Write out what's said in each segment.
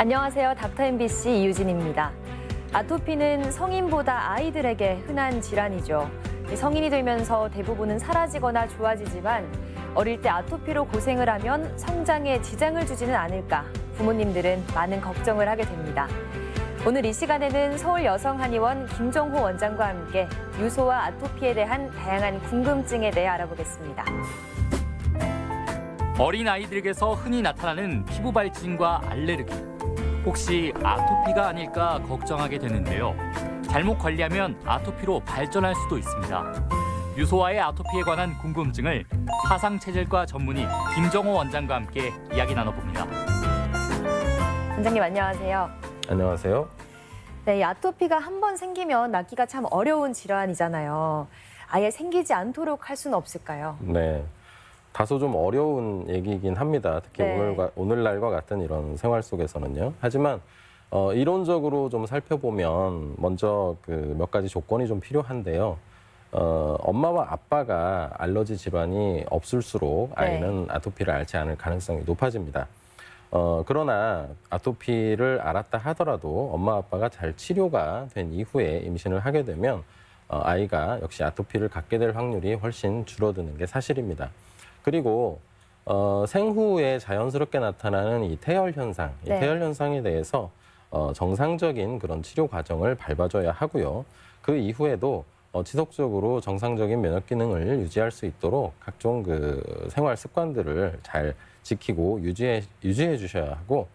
안녕하세요. 닥터 MBC 이유진입니다. 아토피는 성인보다 아이들에게 흔한 질환이죠. 성인이 되면서 대부분은 사라지거나 좋아지지만 어릴 때 아토피로 고생을 하면 성장에 지장을 주지는 않을까 부모님들은 많은 걱정을 하게 됩니다. 오늘 이 시간에는 서울 여성한의원 김정호 원장과 함께 유소와 아토피에 대한 다양한 궁금증에 대해 알아보겠습니다. 어린 아이들에게서 흔히 나타나는 피부 발진과 알레르기. 혹시 아토피가 아닐까 걱정하게 되는데요. 잘못 관리하면 아토피로 발전할 수도 있습니다. 유소와의 아토피에 관한 궁금증을 사상체질과 전문의 김정호 원장과 함께 이야기 나눠봅니다. 원장님 안녕하세요. 안녕하세요. 네, 이 아토피가 한 번 생기면 낫기가 참 어려운 질환이잖아요. 아예 생기지 않도록 할 수는 없을까요? 네. 다소 좀 어려운 얘기이긴 합니다. 특히 네. 오늘과, 오늘날과 같은 이런 생활 속에서는요. 하지만 어, 이론적으로 좀 살펴보면 먼저 그 몇 가지 조건이 좀 필요한데요. 어, 엄마와 아빠가 알러지 질환이 없을수록 네. 아이는 아토피를 앓지 않을 가능성이 높아집니다. 어, 그러나 아토피를 알았다 하더라도 엄마 아빠가 잘 치료가 된 이후에 임신을 하게 되면 어, 아이가 역시 아토피를 갖게 될 확률이 훨씬 줄어드는 게 사실입니다. 그리고 어, 생후에 자연스럽게 나타나는 이 태열 현상, 이 네. 태열 현상에 대해서 어, 정상적인 그런 치료 과정을 밟아줘야 하고요. 그 이후에도 어, 지속적으로 정상적인 면역 기능을 유지할 수 있도록 각종 그 생활 습관들을 잘 지키고 유지해 유지해 주셔야 하고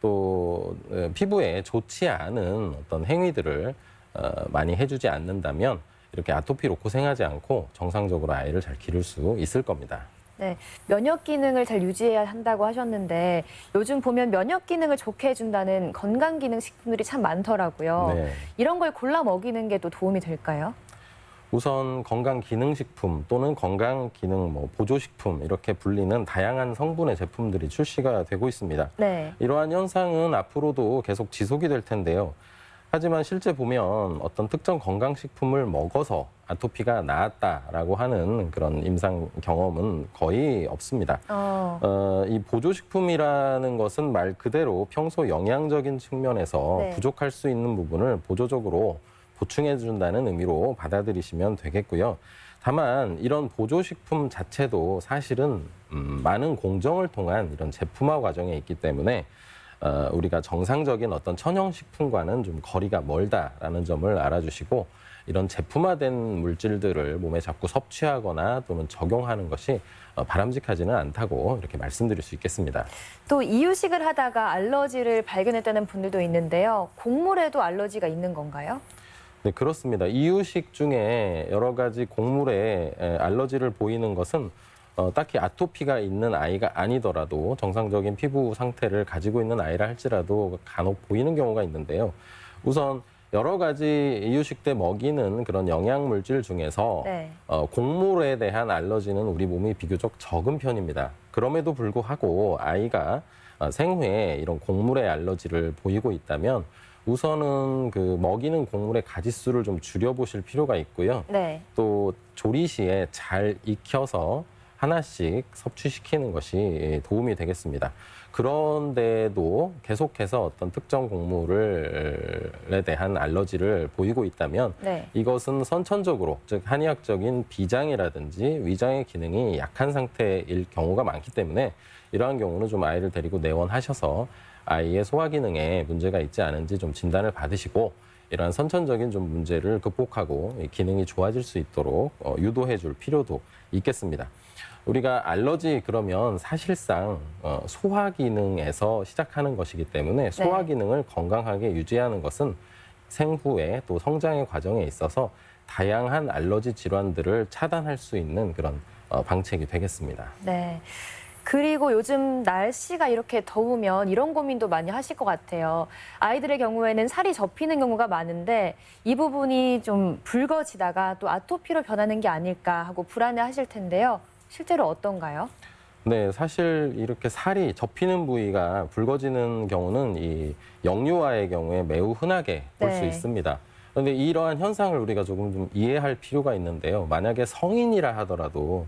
또 어, 피부에 좋지 않은 어떤 행위들을 어, 많이 해주지 않는다면 이렇게 아토피로 고생하지 않고 정상적으로 아이를 잘 기를 수 있을 겁니다. 네, 면역 기능을 잘 유지해야 한다고 하셨는데 요즘 보면 면역 기능을 좋게 해준다는 건강 기능 식품들이 참 많더라고요. 네. 이런 걸 골라 먹이는 게 또 도움이 될까요? 우선 건강 기능 식품 또는 건강 기능 뭐 보조 식품 이렇게 불리는 다양한 성분의 제품들이 출시가 되고 있습니다. 네, 이러한 현상은 앞으로도 계속 지속이 될 텐데요. 하지만 실제 보면 어떤 특정 건강식품을 먹어서 아토피가 나았다라고 하는 그런 임상 경험은 거의 없습니다. 어, 어, 이 보조식품이라는 것은 말 그대로 평소 영양적인 측면에서 네. 부족할 수 있는 부분을 보조적으로 보충해 준다는 의미로 받아들이시면 되겠고요. 다만 이런 보조식품 자체도 사실은 음, 많은 공정을 통한 이런 제품화 과정에 있기 때문에 어, 우리가 정상적인 어떤 천연식품과는 좀 거리가 멀다라는 점을 알아주시고 이런 제품화된 물질들을 몸에 자꾸 섭취하거나 또는 적용하는 것이 어, 바람직하지는 않다고 이렇게 말씀드릴 수 있겠습니다. 또 이유식을 하다가 알러지를 발견했다는 분들도 있는데요. 곡물에도 알러지가 있는 건가요? 네, 그렇습니다. 이유식 중에 여러 가지 곡물에 에, 알러지를 보이는 것은 어, 딱히 아토피가 있는 아이가 아니더라도 정상적인 피부 상태를 가지고 있는 아이라 할지라도 간혹 보이는 경우가 있는데요. 우선 여러 가지 이유식 때 먹이는 그런 영양 물질 중에서 네. 어, 곡물에 대한 알러지는 우리 몸이 비교적 적은 편입니다. 그럼에도 불구하고 아이가 어, 생후에 이런 곡물의 알러지를 보이고 있다면 우선은 그 먹이는 곡물의 가지수를 좀 줄여보실 필요가 있고요. 네. 또 조리 시에 잘 익혀서 하나씩 섭취시키는 것이 도움이 되겠습니다. 그런데도 계속해서 어떤 특정 곡물에 대한 알러지를 보이고 있다면 네. 이것은 선천적으로 즉 한의학적인 비장이라든지 위장의 기능이 약한 상태일 경우가 많기 때문에 이러한 경우는 좀 아이를 데리고 내원하셔서 아이의 소화 기능에 문제가 있지 않은지 좀 진단을 받으시고 이러한 선천적인 좀 문제를 극복하고 이 기능이 좋아질 수 있도록 어, 유도해 줄 필요도 있겠습니다. 우리가 알러지 그러면 사실상 어, 소화 기능에서 시작하는 것이기 때문에 소화 네. 기능을 건강하게 유지하는 것은 생후에 또 성장의 과정에 있어서 다양한 알러지 질환들을 차단할 수 있는 그런 어, 방책이 되겠습니다. 네. 그리고 요즘 날씨가 이렇게 더우면 이런 고민도 많이 하실 것 같아요. 아이들의 경우에는 살이 접히는 경우가 많은데 이 부분이 좀 붉어지다가 또 아토피로 변하는 게 아닐까 하고 불안해 하실 텐데요. 실제로 어떤가요? 네, 사실 이렇게 살이 접히는 부위가 붉어지는 경우는 이 영유아의 경우에 매우 흔하게 볼 수 네. 있습니다. 그런데 이러한 현상을 우리가 조금 좀 이해할 필요가 있는데요. 만약에 성인이라 하더라도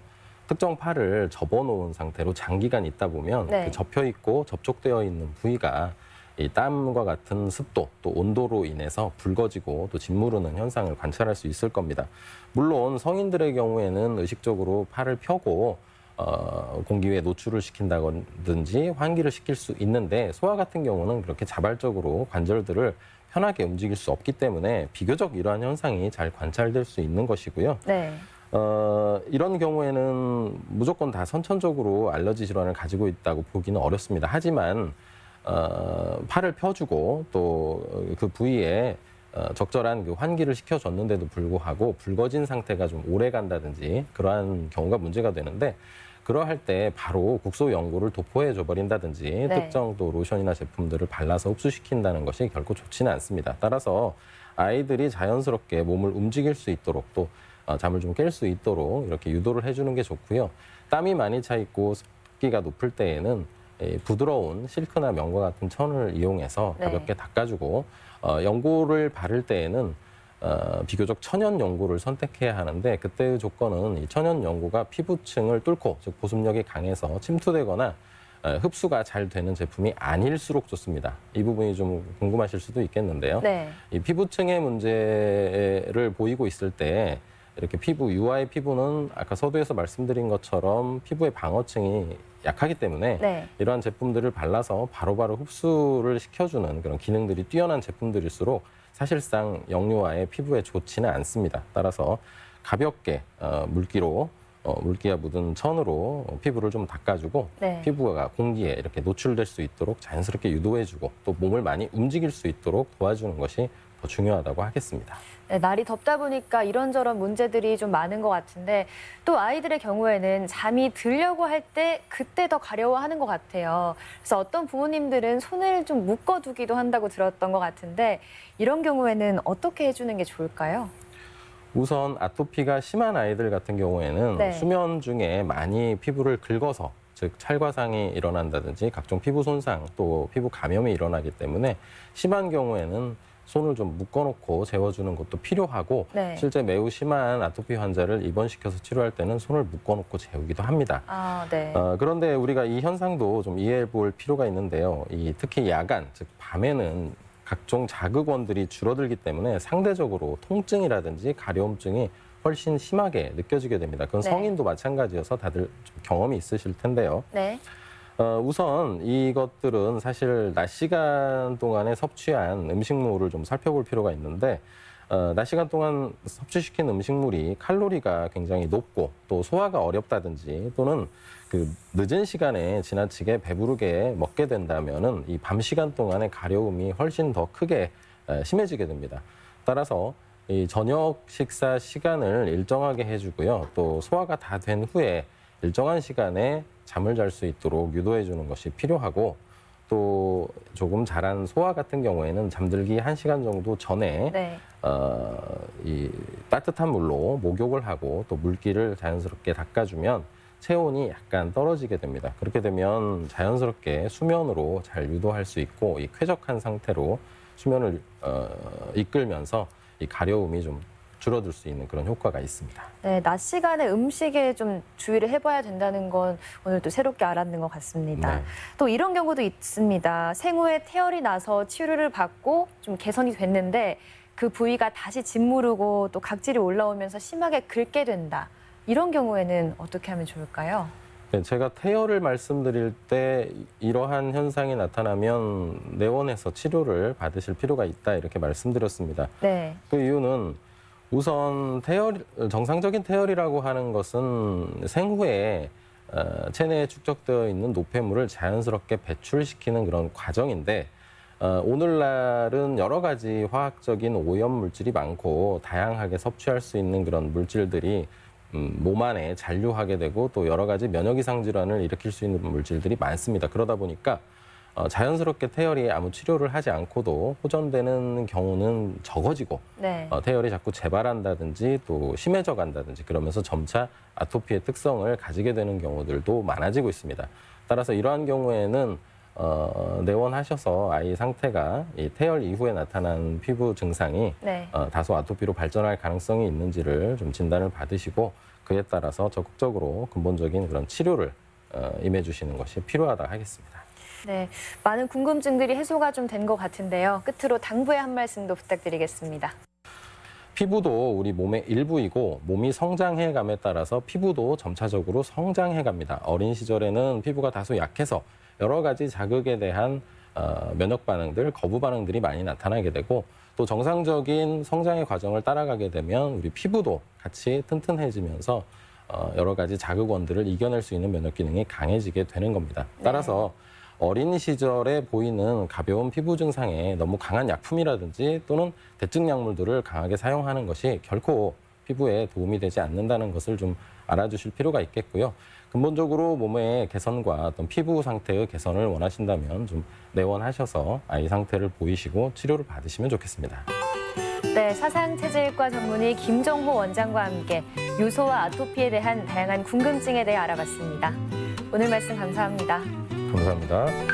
특정 팔을 접어놓은 상태로 장기간 있다 보면 네. 그 접혀 있고 접촉되어 있는 부위가 이 땀과 같은 습도 또 온도로 인해서 붉어지고 또 짓무르는 현상을 관찰할 수 있을 겁니다. 물론 성인들의 경우에는 의식적으로 팔을 펴고 어, 공기에 노출을 시킨다든지 환기를 시킬 수 있는데 소아 같은 경우는 그렇게 자발적으로 관절들을 편하게 움직일 수 없기 때문에 비교적 이러한 현상이 잘 관찰될 수 있는 것이고요. 네. 어, 이런 경우에는 무조건 다 선천적으로 알러지 질환을 가지고 있다고 보기는 어렵습니다. 하지만 어, 팔을 펴주고 또 그 부위에 어, 적절한 그 환기를 시켜줬는데도 불구하고 붉어진 상태가 좀 오래 간다든지 그러한 경우가 문제가 되는데 그러할 때 바로 국소 연고를 도포해 줘 버린다든지 네. 특정 또 로션이나 제품들을 발라서 흡수시킨다는 것이 결코 좋지는 않습니다. 따라서 아이들이 자연스럽게 몸을 움직일 수 있도록 또 어, 잠을 좀 깰 수 있도록 이렇게 유도를 해주는 게 좋고요. 땀이 많이 차 있고 습기가 높을 때에는 이 부드러운 실크나 면과 같은 천을 이용해서 네. 가볍게 닦아주고 어, 연고를 바를 때에는 어, 비교적 천연 연고를 선택해야 하는데 그때의 조건은 이 천연 연고가 피부층을 뚫고 즉 보습력이 강해서 침투되거나 어, 흡수가 잘 되는 제품이 아닐수록 좋습니다. 이 부분이 좀 궁금하실 수도 있겠는데요. 네. 이 피부층의 문제를 보이고 있을 때 이렇게 피부 유아의 피부는 아까 서두에서 말씀드린 것처럼 피부의 방어층이 약하기 때문에 네. 이러한 제품들을 발라서 바로바로 흡수를 시켜주는 그런 기능들이 뛰어난 제품들일수록 사실상 영유아의 피부에 좋지는 않습니다. 따라서 가볍게 어, 물기로 어, 물기가 묻은 천으로 어, 피부를 좀 닦아주고 네. 피부가 공기에 이렇게 노출될 수 있도록 자연스럽게 유도해주고 또 몸을 많이 움직일 수 있도록 도와주는 것이 더 중요하다고 하겠습니다. 네, 날이 덥다 보니까 이런저런 문제들이 좀 많은 것 같은데 또 아이들의 경우에는 잠이 들려고 할 때 그때 더 가려워하는 것 같아요. 그래서 어떤 부모님들은 손을 좀 묶어두기도 한다고 들었던 것 같은데 이런 경우에는 어떻게 해주는 게 좋을까요? 우선 아토피가 심한 아이들 같은 경우에는 네. 수면 중에 많이 피부를 긁어서 즉 찰과상이 일어난다든지 각종 피부 손상 또 피부 감염이 일어나기 때문에 심한 경우에는 손을 좀 묶어놓고 재워주는 것도 필요하고 네. 실제 매우 심한 아토피 환자를 입원시켜서 치료할 때는 손을 묶어놓고 재우기도 합니다. 아, 네. 어, 그런데 우리가 이 현상도 좀 이해해 볼 필요가 있는데요. 이 특히 야간, 즉 밤에는 각종 자극원들이 줄어들기 때문에 상대적으로 통증이라든지 가려움증이 훨씬 심하게 느껴지게 됩니다. 그건 네. 성인도 마찬가지여서 다들 좀 경험이 있으실 텐데요. 네. 어, 우선 이것들은 사실 낮 시간 동안에 섭취한 음식물을 좀 살펴볼 필요가 있는데 어, 낮 시간 동안 섭취시킨 음식물이 칼로리가 굉장히 높고 또 소화가 어렵다든지 또는 그 늦은 시간에 지나치게 배부르게 먹게 된다면은 이 밤 시간 동안의 가려움이 훨씬 더 크게 에, 심해지게 됩니다. 따라서 이 저녁 식사 시간을 일정하게 해주고요. 또 소화가 다 된 후에 일정한 시간에 잠을 잘 수 있도록 유도해 주는 것이 필요하고 또 조금 자란 소화 같은 경우에는 잠들기 한시간 정도 전에 네. 어, 이 따뜻한 물로 목욕을 하고 또 물기를 자연스럽게 닦아주면 체온이 약간 떨어지게 됩니다. 그렇게 되면 자연스럽게 수면으로 잘 유도할 수 있고 이 쾌적한 상태로 수면을 어, 이끌면서 이 가려움이 좀 줄어들 수 있는 그런 효과가 있습니다. 네, 낮 시간에 음식에 좀 주의를 해봐야 된다는 건 오늘 또 새롭게 알았는 것 같습니다. 네. 또 이런 경우도 있습니다. 생후에 태열이 나서 치료를 받고 좀 개선이 됐는데 그 부위가 다시 짓무르고 또 각질이 올라오면서 심하게 긁게 된다. 이런 경우에는 어떻게 하면 좋을까요? 네, 제가 태열을 말씀드릴 때 이러한 현상이 나타나면 내원해서 치료를 받으실 필요가 있다 이렇게 말씀드렸습니다. 네, 그 이유는 우선 태열 정상적인 태열이라고 하는 것은 생후에 어, 체내에 축적되어 있는 노폐물을 자연스럽게 배출시키는 그런 과정인데 어, 오늘날은 여러 가지 화학적인 오염 물질이 많고 다양하게 섭취할 수 있는 그런 물질들이 음, 몸 안에 잔류하게 되고 또 여러 가지 면역 이상 질환을 일으킬 수 있는 물질들이 많습니다. 그러다 보니까 어, 자연스럽게 태열이 아무 치료를 하지 않고도 호전되는 경우는 적어지고 네, 어, 태열이 자꾸 재발한다든지 또 심해져 간다든지 그러면서 점차 아토피의 특성을 가지게 되는 경우들도 많아지고 있습니다. 따라서 이러한 경우에는 어, 내원하셔서 아이 상태가 이 태열 이후에 나타난 피부 증상이 네. 어, 다소 아토피로 발전할 가능성이 있는지를 좀 진단을 받으시고 그에 따라서 적극적으로 근본적인 그런 치료를 어, 임해주시는 것이 필요하다 하겠습니다. 네, 많은 궁금증들이 해소가 좀 된 것 같은데요. 끝으로 당부의 한 말씀도 부탁드리겠습니다. 피부도 우리 몸의 일부이고 몸이 성장해감에 따라서 피부도 점차적으로 성장해갑니다. 어린 시절에는 피부가 다소 약해서 여러 가지 자극에 대한 어, 면역 반응들, 거부 반응들이 많이 나타나게 되고 또 정상적인 성장의 과정을 따라가게 되면 우리 피부도 같이 튼튼해지면서 어, 여러 가지 자극원들을 이겨낼 수 있는 면역 기능이 강해지게 되는 겁니다. 따라서 어린 시절에 보이는 가벼운 피부 증상에 너무 강한 약품이라든지 또는 대증 약물들을 강하게 사용하는 것이 결코 피부에 도움이 되지 않는다는 것을 좀 알아주실 필요가 있겠고요. 근본적으로 몸의 개선과 어떤 피부 상태의 개선을 원하신다면 좀 내원하셔서 아이 상태를 보이시고 치료를 받으시면 좋겠습니다. 네, 사상체질과 전문의 김정호 원장과 함께 요소와 아토피에 대한 다양한 궁금증에 대해 알아봤습니다. 오늘 말씀 감사합니다. 감사합니다.